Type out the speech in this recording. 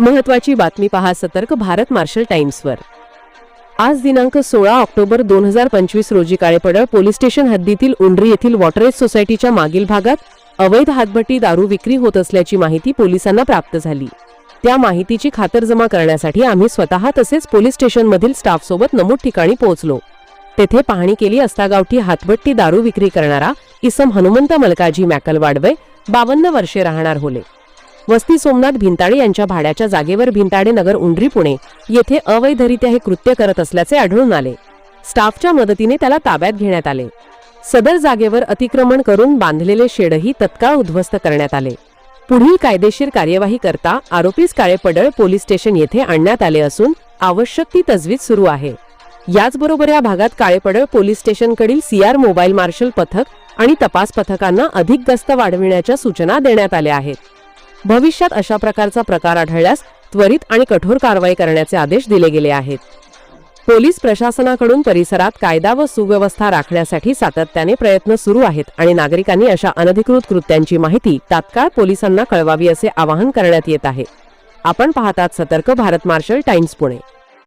महत्वाची बातमी पहा सतर्क भारत मार्शल टाइम्सवर. आज दिनांक सोळा ऑक्टोबर दोन हजार पंचवीस रोजी काळेपडळ पोलीस स्टेशन हद्दीतील उंडरी येथील वॉटरेज सोसायटीच्या मागील भागात अवैध हातभट्टी दारू विक्री होत असल्याची माहिती पोलिसांना प्राप्त झाली. त्या माहितीची खातरजमा करण्यासाठी आम्ही स्वतः तसेच पोलीस स्टेशनमधील स्टाफसोबत नमूद ठिकाणी पोहोचलो. तेथे पाहणी केली असता गावठी हातभट्टी दारू विक्री करणारा इसम हनुमंत मलकाजी मॅकल वाडवय बावन्न वर्षे राहणार होले वस्ती सोमनाथ भिंताडे यांच्या भाड्याच्या जागेवर भिंताडे नगर उंडरी पुणे येथे अवैधरित्या हे कृत्य करत असल्याचे आढळून आले. स्टाफच्या मदतीने त्याला ताब्यात घेण्यात आले. सदर जागेवर अतिक्रमण करून बांधलेले शेडही तत्काळ उद्ध्वस्त करण्यात आले. पुढील कायदेशीर कार्यवाही करता आरोपीस काळेपडळ पोलीस स्टेशन येथे आणण्यात आले असून आवश्यक ती तजवीज सुरू आहे. याचबरोबर या भागात काळेपडळ पोलीस स्टेशनकडील सीआर मोबाईल मार्शल पथक आणि तपास पथकांना अधिक गस्त वाढविण्याच्या सूचना देण्यात आल्या आहेत. भविष्यात अशा प्रकारचा प्रकार आढळल्यास त्वरित आणि कठोर कारवाई करण्याचे आदेश दिले गेले आहेत. पोलीस प्रशासनाकडून परिसरात कायदा व सुव्यवस्था राखण्यासाठी सातत्याने प्रयत्न सुरू आहेत आणि नागरिकांनी अशा अनधिकृत कृत्यांची माहिती तात्काळ पोलिसांना कळवावी असे आवाहन करण्यात येत आहे. आपण पाहतात सतर्क भारत मार्शल टाइम्स पुणे.